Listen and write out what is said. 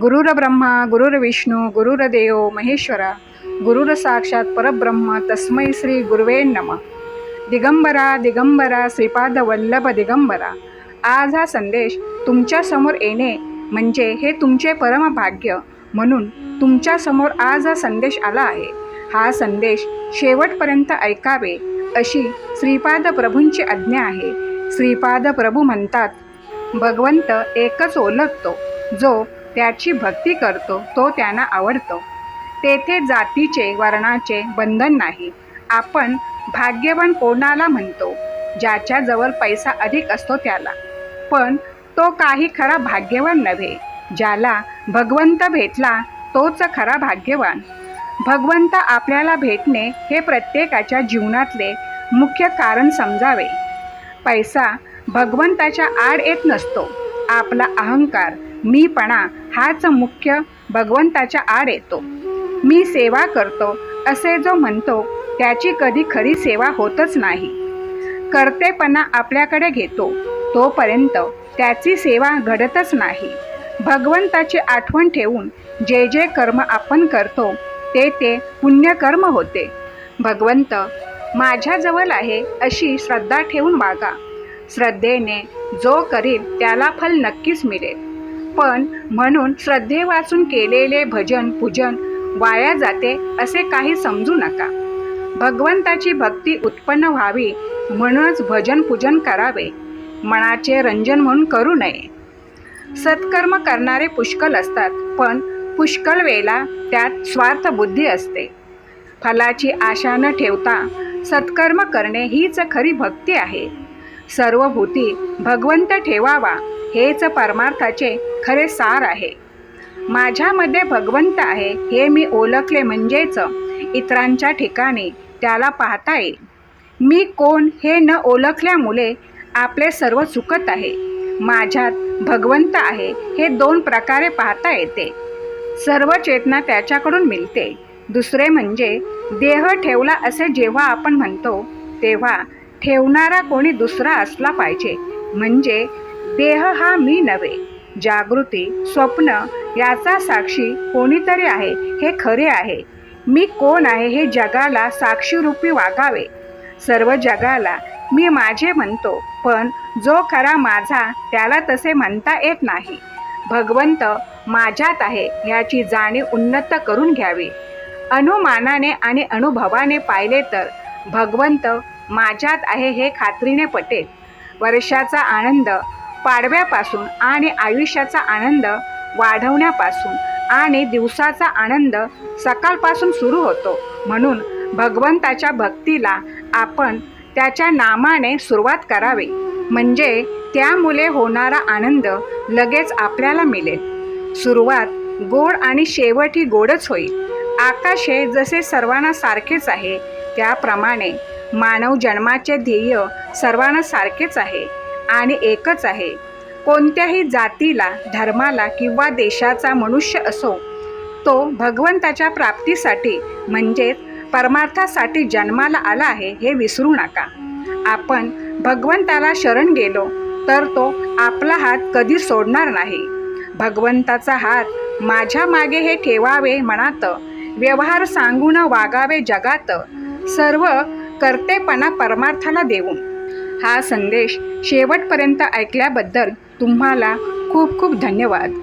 गुरुर्ब्रह्मा गुरुर्विष्णू गुरुरदेव महेश्वरा गुरुर साक्षात परब्रह्म तस्मै श्री गुरुवे नम. दिगंबरा दिगंबरा श्रीपाद वल्लभ दिगंबरा. आज हा संदेश तुमच्यासमोर येणे म्हणजे हे तुमचे परमभाग्य म्हणून तुमच्यासमोर आज हा संदेश आला आहे. हा संदेश शेवटपर्यंत ऐकावे अशी श्रीपाद प्रभूंची आज्ञा आहे. श्रीपाद प्रभू म्हणतात भगवंत एकच ओळखतो. जो त्याची भक्ती करतो तो त्यांना आवडतो. तेथे जातीचे वर्णाचे बंधन नाही. आपण भाग्यवान कोणाला म्हणतो? ज्याच्याजवळ पैसा अधिक असतो त्याला. पण तो काही खरा भाग्यवान नव्हे. ज्याला भगवंत भेटला तोच खरा भाग्यवान. भगवंत आपल्याला भेटणे हे प्रत्येकाच्या जीवनातले मुख्य कारण समजावे. पैसा भगवंताच्या आड येत नसतो. आपला अहंकार मीपणा हाच मुख्य भगवंताच्या आड येतो. मी सेवा करतो असे जो म्हणतो त्याची कधी खरी सेवा होतच नाही. करतेपणा आपल्याकडे घेतो तोपर्यंत त्याची सेवा घडतच नाही. भगवंताची आठवण ठेवून जे जे कर्म आपण करतो ते ते पुण्यकर्म होते. भगवंत माझ्याजवळ आहे अशी श्रद्धा ठेवून वागा. श्रद्धेने जो करील त्याला फल नक्कीच मिळेल. पण म्हणून श्रद्धे वाचून केलेले भजन पूजन वाया जाते असे काही समजू नका. भगवंताची भक्ती उत्पन्न व्हावी म्हणूनच भजन पूजन करावे. मनाचे रंजन म्हणून करू नये. सत्कर्म करणारे पुष्कळ असतात पण पुष्कळ वेळेला त्यात स्वार्थ बुद्धी असते. फलाची आशा न ठेवता सत्कर्म करणे हीच खरी भक्ती आहे. सर्व भूती भगवंत ठेवावा हेच परमार्थाचे खरे सार आहे. माझ्यामध्ये भगवंत आहे हे मी ओळखले म्हणजेच इतरांच्या ठिकाणी त्याला पाहता येईल. मी कोण हे न ओळखल्यामुळे आपले सर्व चुकत आहे. माझ्यात भगवंत आहे हे दोन प्रकारे पाहता येते. सर्व चेतना त्याच्याकडून मिळते. दुसरे म्हणजे देह ठेवला असे जेव्हा आपण म्हणतो तेव्हा ठेवणारा कोणी दुसरा असला पाहिजे. म्हणजे देह हा मी नव्हे. जागृती स्वप्न याचा साक्षी कोणीतरी आहे हे खरे आहे. मी कोण आहे हे जगाला साक्षीरूपी वागावे. सर्व जगाला मी माझे म्हणतो पण जो खरा माझा त्याला तसे म्हणता येत नाही. भगवंत माझ्यात आहे याची जाणीव उन्नत करून घ्यावी. अनुमानाने आणि अनुभवाने पाहिले तर भगवंत माझ्यात आहे हे खात्रीने पटेल. वर्षाचा आनंद पाडव्यापासून आणि आयुष्याचा आनंद वाढवण्यापासून आणि दिवसाचा आनंद सकाळपासून सुरू होतो. म्हणून भगवंताच्या भक्तीला आपण त्याच्या नामाने सुरुवात करावी. म्हणजे त्यामुळे होणारा आनंद लगेच आपल्याला मिळेल सुरुवात गोड आणि शेवट ही गोडच होईल. आकाश हे जसे सर्वांना सारखेच आहे त्याप्रमाणे मानव जन्माचे ध्येय सर्वांना सारखेच आहे. आणि एकच आहे. कोणत्याही जातीला धर्माला किंवा देशाचा मनुष्य असो तो भगवंताच्या प्राप्तीसाठी म्हणजेच परमार्थासाठी जन्माला आला आहे हे विसरू नका. आपण भगवंताला शरण गेलो तर तो आपला हात कधी सोडणार नाही. भगवंताचा हात माझ्या मागे हे ठेवावे मनात व्यवहार सांगून वागावे जगात सर्व कर्तेपणा परमार्थाला देऊन. हा संदेश शेवटपर्यंत ऐकल्याबद्दल तुम्हाला खूप खूप धन्यवाद.